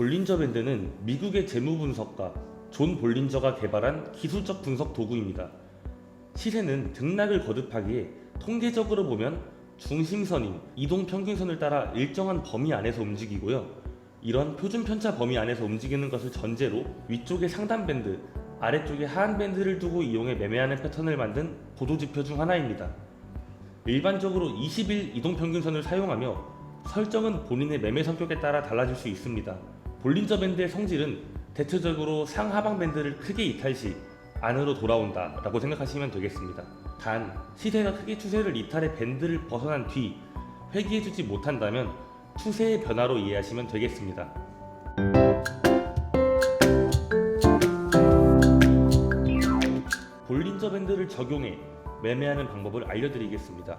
볼린저 밴드는 미국의 재무 분석가 존 볼린저가 개발한 기술적 분석 도구입니다. 시세는 등락을 거듭하기에 통계적으로 보면 중심선인 이동 평균선을 따라 일정한 범위 안에서 움직이고요. 이런 표준 편차 범위 안에서 움직이는 것을 전제로 위쪽에 상단 밴드, 아래쪽에 하한 밴드를 두고 이용해 매매하는 패턴을 만든 보도 지표 중 하나입니다. 일반적으로 20일 이동 평균선을 사용하며 설정은 본인의 매매 성격에 따라 달라질 수 있습니다. 볼린저 밴드의 성질은 대체적으로 상하방 밴드를 크게 이탈 시 안으로 돌아온다 라고 생각하시면 되겠습니다. 단 시세가 크게 추세를 이탈해 밴드를 벗어난 뒤 회귀해주지 못한다면 추세의 변화로 이해하시면 되겠습니다. 볼린저 밴드를 적용해 매매하는 방법을 알려드리겠습니다.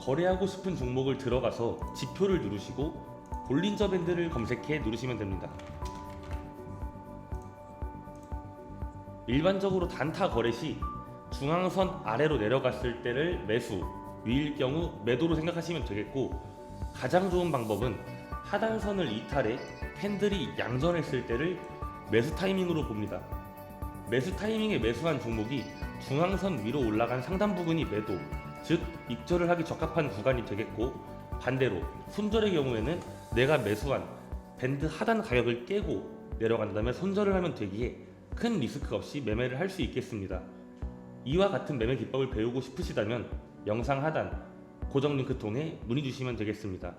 거래하고 싶은 종목을 들어가서 지표를 누르시고 볼린저 밴드를 검색해 누르시면 됩니다. 일반적으로 단타 거래 시 중앙선 아래로 내려갔을 때를 매수, 위일 경우 매도로 생각하시면 되겠고 가장 좋은 방법은 하단선을 이탈해 캔들이 양전했을 때를 매수 타이밍으로 봅니다. 매수 타이밍에 매수한 종목이 중앙선 위로 올라간 상단 부근이 매도, 즉 입절을 하기 적합한 구간이 되겠고 반대로 손절의 경우에는 내가 매수한 밴드 하단 가격을 깨고 내려간다면 손절을 하면 되기에 큰 리스크 없이 매매를 할 수 있겠습니다. 이와 같은 매매 기법을 배우고 싶으시다면 영상 하단 고정 링크 통해 문의 주시면 되겠습니다.